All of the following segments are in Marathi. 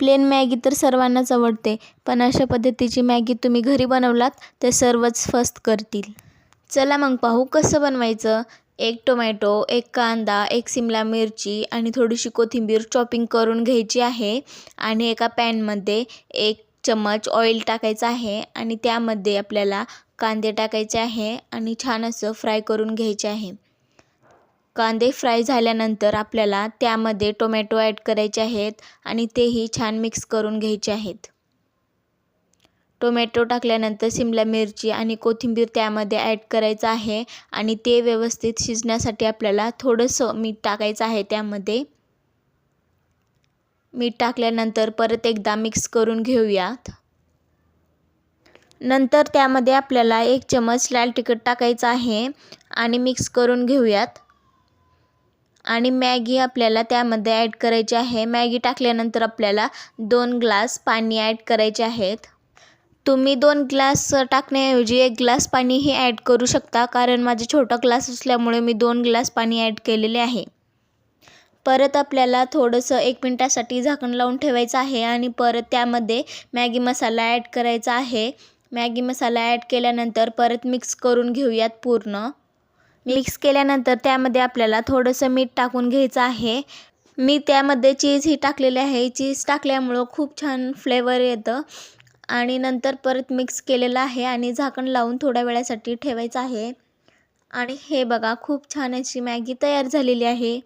प्लेन मॅगी तर सर्वांनाच आवडते पण अशा पद्धतीची मॅगी तुम्ही घरी बनवलात तर सर्वच फस्त करतील. चला मग पाहू कसं बनवायचं. एक टोमॅटो एक कांदा एक सिमला मिरची आणि थोडीशी कोथिंबीर चॉपिंग करून घ्यायची आहे आणि एका पॅनमध्ये एक चम्मच ऑइल टाकायचं आहे आणि त्यामध्ये आपल्याला कांदे टाकायचे आहे आणि छान असं फ्राय करून घ्यायचे आहे. कांदे फ्राय झाल्यानंतर आपल्याला त्यामध्ये टोमॅटो ॲड करायचे आहेत आणि तेही छान मिक्स करून घ्यायचे आहेत. टोमॅटो टाकल्यानंतर सिमला मिरची आणि कोथिंबीर त्यामध्ये ॲड करायचं आहे आणि ते व्यवस्थित शिजण्यासाठी आपल्याला थोडंसं मीठ टाकायचं आहे त्यामध्ये. मीठ टाकल्यानंतर परत एकदा मिक्स करून घेऊयात. नंतर त्यामध्ये आपल्याला एक चमच लाल तिखट टाकायचं आहे आणि मिक्स करून घेऊयात. आणि मॅगी आपल्याला त्यामध्ये ॲड करायची आहे. मॅगी टाकल्यानंतर आपल्याला दोन ग्लास पाणी ॲड करायचे आहेत. तुम्ही दोन ग्लास टाकण्याऐवजी एक ग्लास पाणीही ॲड करू शकता कारण माझे छोटा ग्लास असल्यामुळे मी दोन ग्लास पाणी ॲड केलेले आहे. परत आपल्याला थोडंसं एक मिनटासाठी झाकण लावून ठेवायचं आहे आणि परत त्यामध्ये मॅगी मसाला ॲड करायचा आहे. मॅगी मसाला ॲड केल्यानंतर परत मिक्स करून घेऊयात पूर्ण. मिक्स केल्यानंतर त्यामध्ये आपल्याला थोडंसं मीठ टाकून घ्यायचं आहे. मी त्यामध्ये चीजही टाकलेले आहे. चीज टाकल्यामुळं खूप छान फ्लेवर येतं. आणि नंतर परत मिक्स केलेलं आहे आणि झाकण लावून थोड्या वेळासाठी ठेवायचं आहे. आणि हे बघा खूप छान अशी मॅगी तयार झालेली आहे.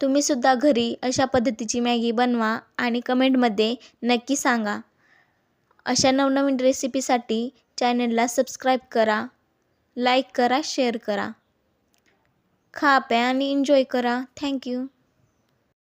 तुम्हीसुद्धा घरी अशा पद्धतीची मॅगी बनवा आणि कमेंटमध्ये नक्की सांगा. अशा नवनवीन रेसिपीसाठी चॅनलला सबस्क्राईब करा लाईक करा शेअर करा. खा प्या आणि एन्जॉय करा. थँक्यू